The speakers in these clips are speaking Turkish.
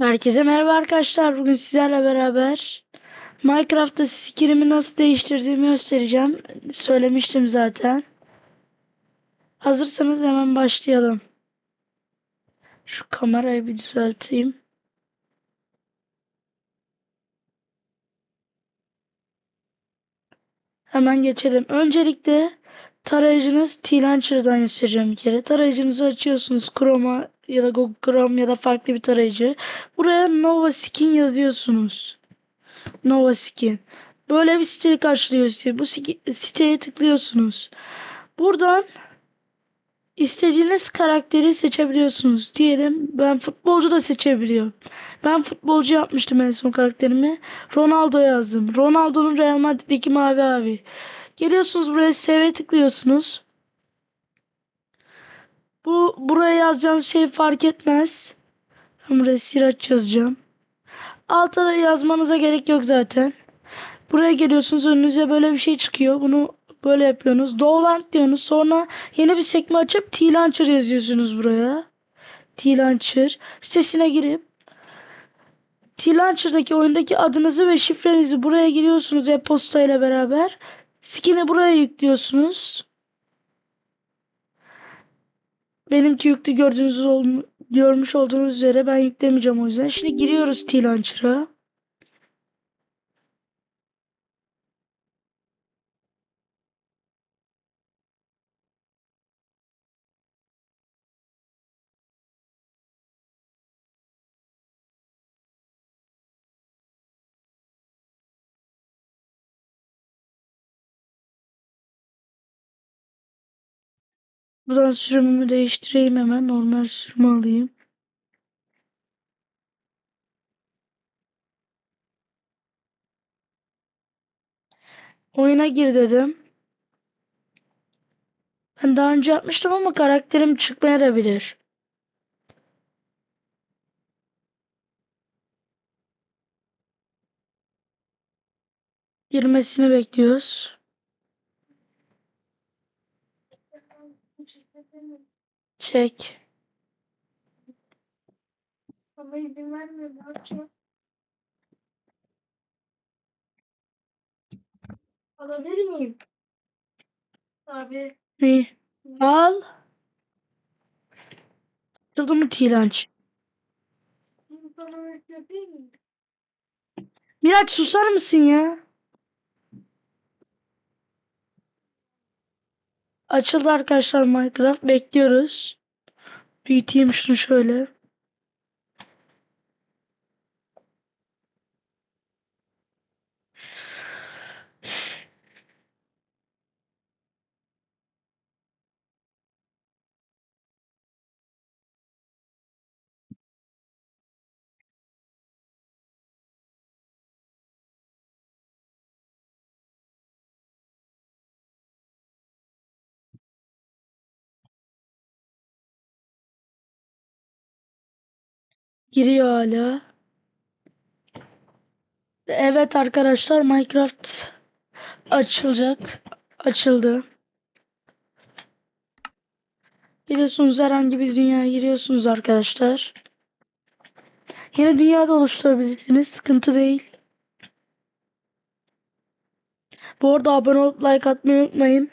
Herkese merhaba arkadaşlar. Bugün sizlerle beraber Minecraft'ta skinimi nasıl değiştirdiğimi göstereceğim. Söylemiştim zaten. Hazırsanız hemen başlayalım. Şu kamerayı bir düzelteyim. Hemen geçelim. Öncelikle tarayıcınız T-Launcher'dan göstereceğim bir kere. Tarayıcınızı açıyorsunuz. Chrome'a ya da Google Chrome ya da farklı bir tarayıcı. Buraya Nova Skin yazıyorsunuz. Nova Skin. Böyle bir site karşılıyor sizi. Bu siteye tıklıyorsunuz. Buradan istediğiniz karakteri seçebiliyorsunuz. Diyelim ben futbolcu da seçebiliyorum. Ben futbolcu yapmıştım en son karakterimi. Ronaldo yazdım. Ronaldo'nun Real Madrid'deki mavi abi. Geliyorsunuz buraya save tıklıyorsunuz. Bu buraya yazacağınız şey fark etmez. Buraya Siraç yazacağım. Alta da yazmanıza gerek yok zaten. Buraya geliyorsunuz önünüze böyle bir şey çıkıyor. Bunu böyle yapıyorsunuz. Download diyorsunuz. Sonra yeni bir sekme açıp T-Launcher yazıyorsunuz buraya. T-Launcher. Sitesine girip T-Launcher'daki oyundaki adınızı ve şifrenizi buraya giriyorsunuz e-posta ile beraber. Skin'i buraya yüklüyorsunuz. Benimki yüklü gördüğünüz görmüş olduğunuz üzere ben yüklemeyeceğim o yüzden. Şimdi giriyoruz T-Launcher'a. Buradan sürümümü değiştireyim hemen. Normal sürümü alayım. Oyuna gir dedim. Ben daha önce yapmıştım ama karakterim çıkmaya da bilir. Girmesini bekliyoruz. Çek. Ama izin vermiyor. Ne yapacağım? Alabilir miyim? Abi. Ne? Al. Açıldı mı mı? Miraç susar mısın ya? Açıldı arkadaşlar Minecraft. Bekliyoruz. Büyüteyim şunu şöyle. Giriyor hala. Evet arkadaşlar Minecraft açılacak. Açıldı. Giriyorsunuz herhangi bir dünyaya giriyorsunuz arkadaşlar. Yeni dünyada oluşturabilirsiniz. Sıkıntı değil. Bu arada abone olup like atmayı unutmayın.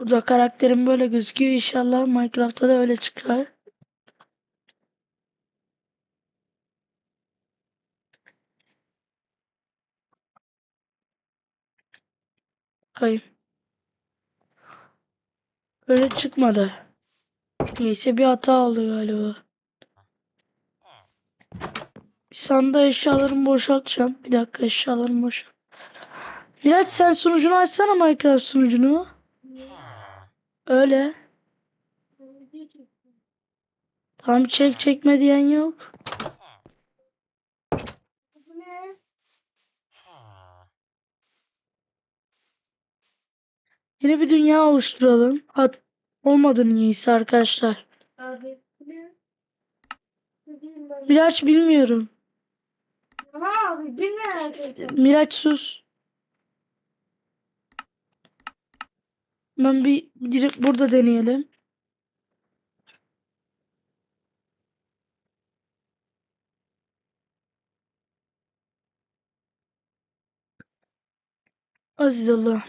Burada karakterim böyle gözüküyor. İnşallah Minecraft'ta da öyle çıkar. Bakayım. Öyle çıkmadı. Neyse bir hata oldu galiba. Bir sanda eşyalarımı boşaltacağım. Bir dakika eşyalarımı boşalt. Biraz sen sunucunu açsana Minecraft sunucunu. Öyle. Tam çek çekme diyen yok. Yeni bir dünya oluşturalım. Hat olmadı niyeyse arkadaşlar. Miraç bilmiyorum. Abi. Miraç sus. Ben bir direkt burada deneyelim. Azizullah.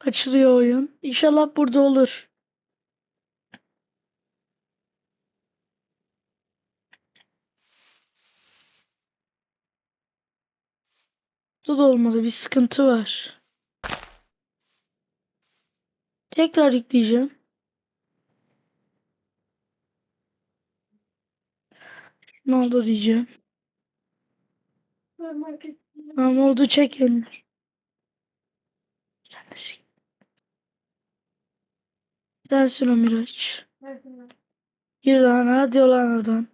Açılıyor oyun. İnşallah burada olur. Da olmadı. Bir sıkıntı var. Tekrar yükleyeceğim. Ne oldu diyeceğim. Tamam oldu çek elini. Sen de sik- Sensin o Miraç. Gir lan hadi lan oradan.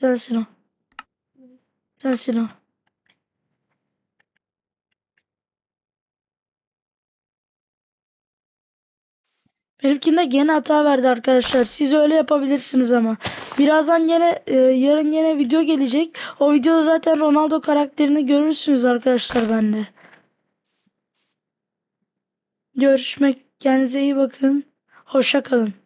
Sensin o. Sensin o. Benimkinde gene hata verdi arkadaşlar. Siz öyle yapabilirsiniz ama. Birazdan gene e, yarın gene video gelecek. O videoda zaten Ronaldo karakterini görürsünüz arkadaşlar bende. Görüşmek kendinize iyi bakın. Hoşça kalın.